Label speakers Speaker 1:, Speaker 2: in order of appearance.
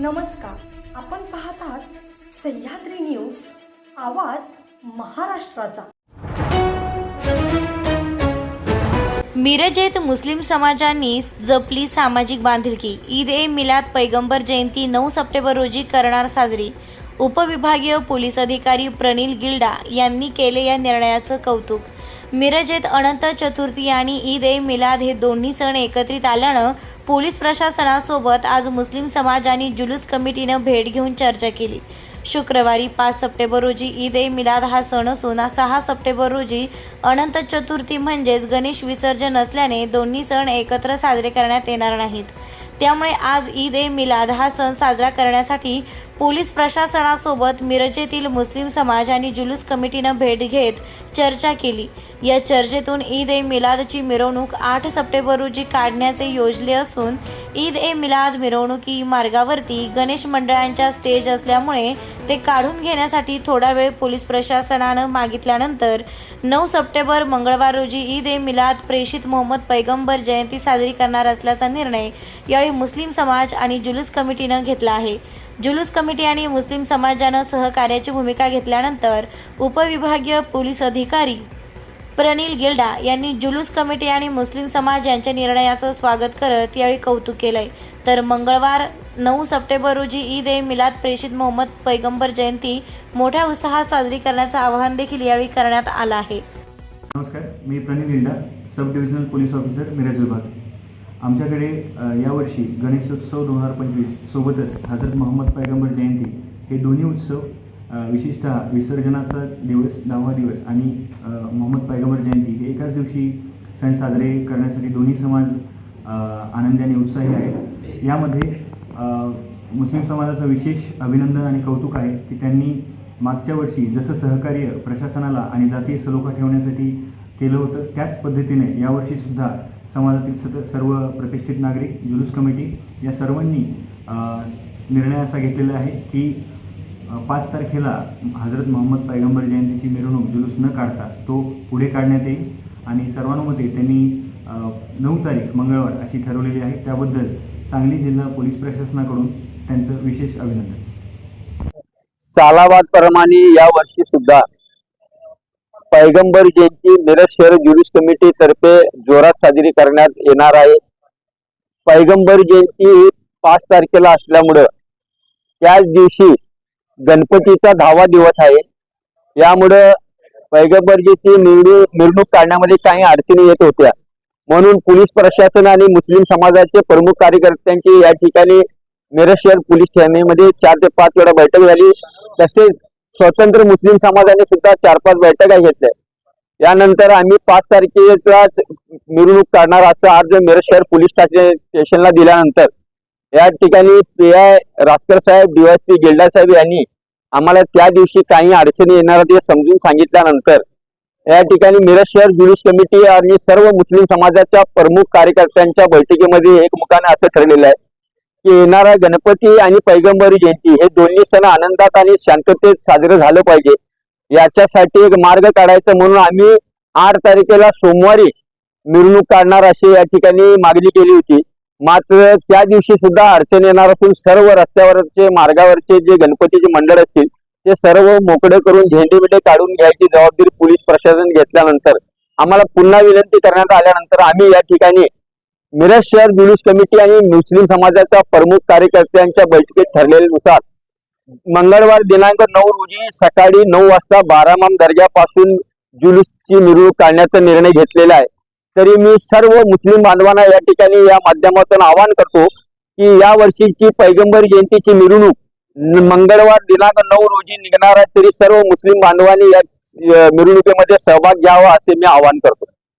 Speaker 1: नमस्कार. आपण पाहत आहात सह्याद्री न्यूज आवाज महाराष्ट्राचा.
Speaker 2: मिरजेत मुस्लिम समाजांनी जपली सामाजिक बांधिलकी. ईद ए मिलाद पैगंबर जयंती नऊ सप्टेंबर रोजी करणार साजरी. उपविभागीय पोलीस अधिकारी प्रनिल गिल्डा यांनी केले या निर्णयाचं कौतुक. मिरजेत अनंत चतुर्थी आणि ईद ए मिलाद हे दोन्ही सण एकत्रित आल्यानं पोलीस प्रशासनासोबत आज मुस्लिम समाज आणि जुलूस कमिटीनं भेट घेऊन चर्चा केली. शुक्रवारी पाच सप्टेंबर रोजी ईद ए मिलाद हा सण असून सहा सप्टेंबर रोजी अनंत चतुर्थी म्हणजेच गणेश विसर्जन असल्याने दोन्ही सण एकत्र साजरे करण्यात येणार नाहीत. त्यामुळे आज ईद ए मिलाद हा सण साजरा करण्यासाठी पोलीस प्रशासनासोबत मिरजेतील मुस्लिम समाज आणि जुलूस कमिटीनं भेट घेत चर्चा केली. या चर्चेतून ईद ए मिलादची मिरवणूक आठ सप्टेंबर रोजी काढण्याचे योजले असून ईद ए मिलाद मिरवणुकी मार्गावरती गणेश मंडळांच्या स्टेज असल्यामुळे ते काढून घेण्यासाठी थोडा वेळ पोलीस प्रशासनानं मागितल्यानंतर नऊ सप्टेंबर मंगळवार रोजी ईद ए मिलाद प्रेषित मोहम्मद पैगंबर जयंती साजरी करणार असल्याचा निर्णय यावेळी मुस्लिम समाज आणि जुलूस कमिटीनं घेतला आहे. जुलूस कमिटी आणि मुस्लिम समाजानं सहकार्याची भूमिका घेतल्यानंतर उपविभागीय पोलीस अधिकारी प्रनिल गिल्डा यांनी जुलूस कमिटी आणि मुस्लिम समाज यांच्या निर्णयाचं स्वागत करत यावेळी कौतुक केलंय. तर मंगळवार नऊ सप्टेंबर रोजी ईद ए मिलाद प्रेषित मोहम्मद पैगंबर जयंती मोठ्या उत्साहात साजरी करण्याचं आवाहन देखील यावेळी करण्यात आलं आहे.
Speaker 3: नमस्कार मी Pranil Gilda sub divisional police officer Miraj विभाग. आमच्याकडे यावर्षी गणेशोत्सव दोन हजार पंचवीस सोबतच हजरत मोहम्मद पैगंबर जयंती हे दोन्ही उत्सव विशेषतः विसर्जनाचा दिवस दहावा दिवस आणि मोहम्मद पैगंबर जयंती हे एकाच दिवशी सण साजरे करण्यासाठी दोन्ही समाज आनंदाने उत्साही आहेत. यामध्ये मुस्लिम समाजाचं विशेष अभिनंदन आणि कौतुक आहे की त्यांनी मागच्या वर्षी जसं सहकार्य प्रशासनाला आणि जातीय सलोखा ठेवण्यासाठी केलं होतं त्याच पद्धतीने यावर्षीसुद्धा समाजातील सत सर्व प्रतिष्ठित नागरिक जुलूस कमिटी या सर्वांनी निर्णय असा घेतलेला आहे की पाच तारखेला हजरत मोहम्मद पैगंबर जयंतीची मिरवणूक जुलूस न काढता तो पुढे काढण्यात येईल आणि सर्वांमध्ये त्यांनी नऊ तारीख मंगळवार अशी ठरवलेली आहे. त्याबद्दल सांगली जिल्हा पोलीस प्रशासनाकडून त्यांचं विशेष अभिनंदन.
Speaker 4: सालाबाद प्रमाणे या वर्षी सुद्धा पैगंबर जयंती मिरज शहर जुलूस कमिटी तर्फे जोरात साजरी करण्यात येणार आहे. पैगंबर जयंती ही पाच तारखेला असल्यामुळं त्याच दिवशी गणपतीचा दहावा दिवस आहे. यामुळं पैगंबर जयंती मिरवणूक मिरवणूक काढण्यामध्ये काही अडचणी येत होत्या. म्हणून पोलीस प्रशासन आणि मुस्लिम समाजाचे प्रमुख कार्यकर्त्यांची या ठिकाणी मिरज शहर पोलीस ठाण्यामध्ये चार ते पाच वेळा बैठक झाली. तसेच स्वतंत्र मुस्लिम समाजाने सुद्धा चार पाच बैठका घेतल्या. यानंतर आम्ही पाच तारखेलाच मिरवणूक काढणार असा अर्ज मिरज शहर पोलीस स्टेशनला दिल्यानंतर. या ठिकाणी P I Raskar saheb DYSP Gilda saheb यांनी आम्हाला त्या दिवशी काही अडचणी येणार ते समजून सांगितल्यानंतर या ठिकाणी मिरज शहर जुलूस कमिटी आणि सर्व मुस्लिम समाजाच्या प्रमुख कार्यकर्त्यांच्या बैठकीमध्ये एकमुखाने असं ठरलेलं आहे. येणारा गणपती आणि पैगंबरी जयंती हे दोन्ही सण आनंदात आणि शांततेत साजरं झालं पाहिजे. याच्यासाठी एक मार्ग काढायचा म्हणून आम्ही आठ तारखेला सोमवारी मिरवणूक काढणार अशी या ठिकाणी मागणी केली होती. मात्र त्या दिवशी सुद्धा अडचण येणार असून सर्व रस्त्यावरचे मार्गावरचे जे गणपतीचे मंडळ असतील ते सर्व मोकळे करून झेंडे बिंडे काढून घ्यायची जबाबदारी पोलीस प्रशासन घेतल्यानंतर आम्हाला पुन्हा विनंती करण्यात आल्यानंतर आम्ही या ठिकाणी मिरज शहर जुलूस कमिटी आणि मुस्लिम समाजाच्या प्रमुख कार्यकर्त्यांच्या बैठकीत ठरलेल्यानुसार मंगळवार दिनांक नऊ रोजी सकाळी नऊ वाजता बारामाम दर्ग्यापासून जुलूसची मिरवणूक काढण्याचा निर्णय घेतलेला आहे. तरी मी सर्व मुस्लिम बांधवांना या ठिकाणी या माध्यमातून आवाहन करतो की या वर्षीची पैगंबर जयंतीची मिरवणूक मंगळवार दिनांक नऊ रोजी निघणार आहे तरी सर्व मुस्लिम बांधवांनी या मिरवणुकीमध्ये सहभाग घ्यावा असे मी आवाहन करतो.